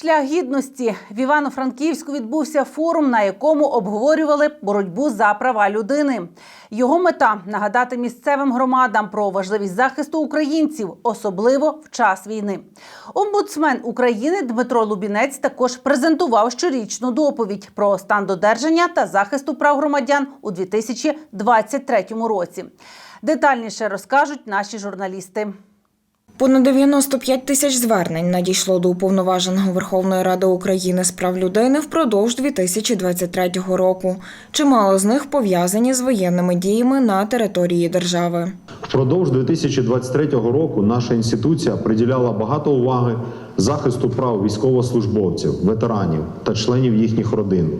Шлях гідності в Івано-Франківську відбувся форум, на якому обговорювали боротьбу за права людини. Його мета нагадати місцевим громадам про важливість захисту українців, особливо в час війни. Омбудсмен України Дмитро Лубінець також презентував щорічну доповідь про стан додержання та захисту прав громадян у 2023 році. Детальніше розкажуть наші журналісти. Понад 95 тисяч звернень надійшло до уповноваженого Верховної Ради України з прав людини впродовж 2023 року. Чимало з них пов'язані з воєнними діями на території держави. Впродовж 2023 року наша інституція приділяла багато уваги захисту прав військовослужбовців, ветеранів та членів їхніх родин.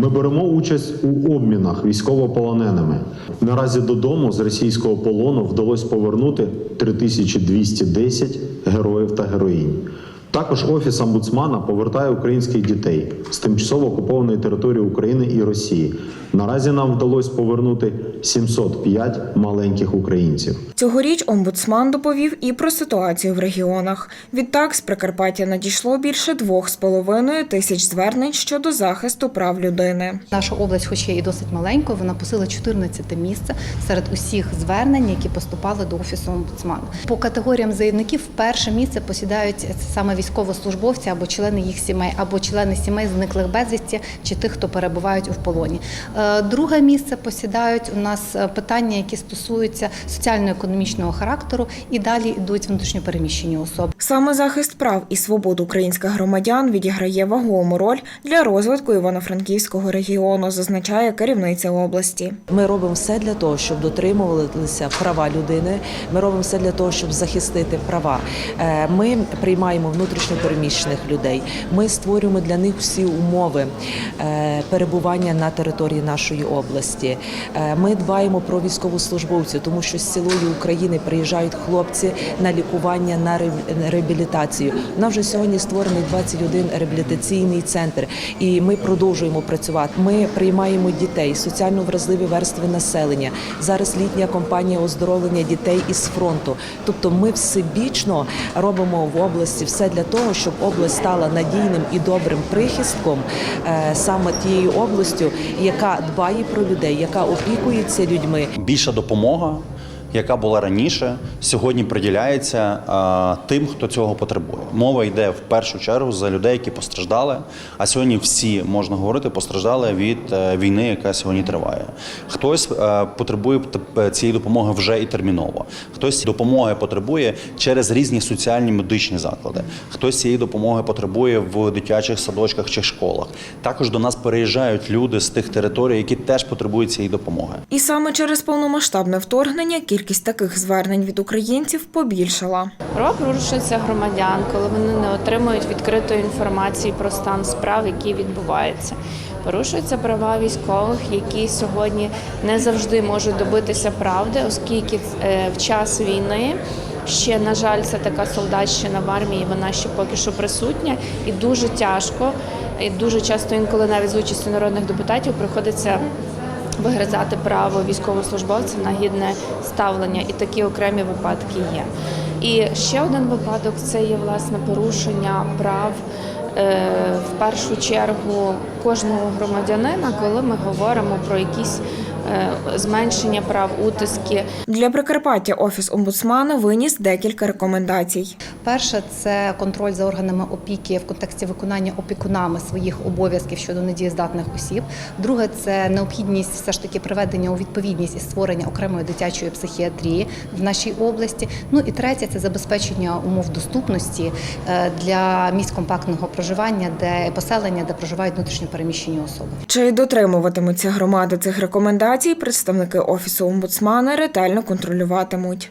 Ми беремо участь у обмінах військовополоненими. Наразі додому з російського полону вдалося повернути 3210 героїв та героїнь. Також офіс омбудсмана повертає українських дітей з тимчасово окупованої території України і Росії. Наразі нам вдалося повернути 705 маленьких українців. Цьогоріч омбудсман доповів і про ситуацію в регіонах. Відтак з Прикарпаття надійшло більше двох з половиною тисяч звернень щодо захисту прав людини. Наша область, хоч є і досить маленькою, вона посила 14 місце серед усіх звернень, які поступали до офісу омбудсмана. По категоріям заявників перше місце посідають саме військовослужбовці або члени їх сімей, або члени сімей зниклих безвісті чи тих, хто перебувають у полоні. Е, Друге місце посідають у нас е, питання, які стосуються соціально-економічного характеру, і далі йдуть внутрішньопереміщені особи. Саме захист прав і свобод українських громадян відіграє вагому роль для розвитку Івано-Франківського регіону, зазначає керівниця області. Ми робимо все для того, щоб дотримувалися права людини. Ми робимо все для того, щоб захистити права. Е, Ми приймаємо внутрішньопереміщених людей. Ми створюємо для них всі умови е, перебування на території нашої області. Е, Ми дбаємо про військовослужбовців, тому що з цілої України приїжджають хлопці на лікування на реабілітацію. У нас вже сьогодні створений 21 реабілітаційний центр, і ми продовжуємо працювати. Ми приймаємо дітей, соціально вразливі верстви населення. Зараз літня кампанія оздоровлення дітей із фронту. Тобто, ми всебічно робимо в області все для того, щоб область стала надійним і добрим прихистком е, саме тією областю, яка дбає про людей, яка опікується людьми. більша допомога, яка була раніше, сьогодні приділяється а, тим, хто цього потребує. Мова йде в першу чергу за людей, які постраждали. А сьогодні всі можна говорити, постраждали від е, війни, яка сьогодні триває. Хтось е, потребує цієї допомоги вже і терміново. Хтось допомоги потребує через різні соціальні медичні заклади. Хтось цієї допомоги потребує в дитячих садочках чи школах. Також до нас переїжджають люди з тих територій, які теж потребують цієї допомоги. І саме через повномасштабне вторгнення кількість таких звернень від українців побільшала. Права порушуються громадян, коли вони не отримують відкритої інформації про стан справ, які відбуваються. Порушуються права військових, які сьогодні не завжди можуть добитися правди, оскільки е, в час війни ще, на жаль, це така солдатщина в армії, вона ще поки що присутня, і дуже тяжко, і дуже часто інколи навіть з участю народних депутатів приходиться вигризати право військовослужбовців на гідне ставлення, і такі окремі випадки є. І ще один випадок це є власне порушення прав. е, В першу чергу кожного громадянина, коли ми говоримо про якісь зменшення прав, утиски, Для Прикарпаття офіс омбудсмана виніс декілька рекомендацій. Перше це контроль за органами опіки в контексті виконання опікунами своїх обов'язків щодо недієздатних осіб. Друге це необхідність все ж таки приведення у відповідність і створення окремої дитячої психіатрії в нашій області. Ну і третє це забезпечення умов доступності е, для місць компактного проживання, де поселення, де проживають внутрішньопереміщені особи. Чи дотримуватимуться громади цих рекомендацій, представники офісу омбудсмана ретельно контролюватимуть.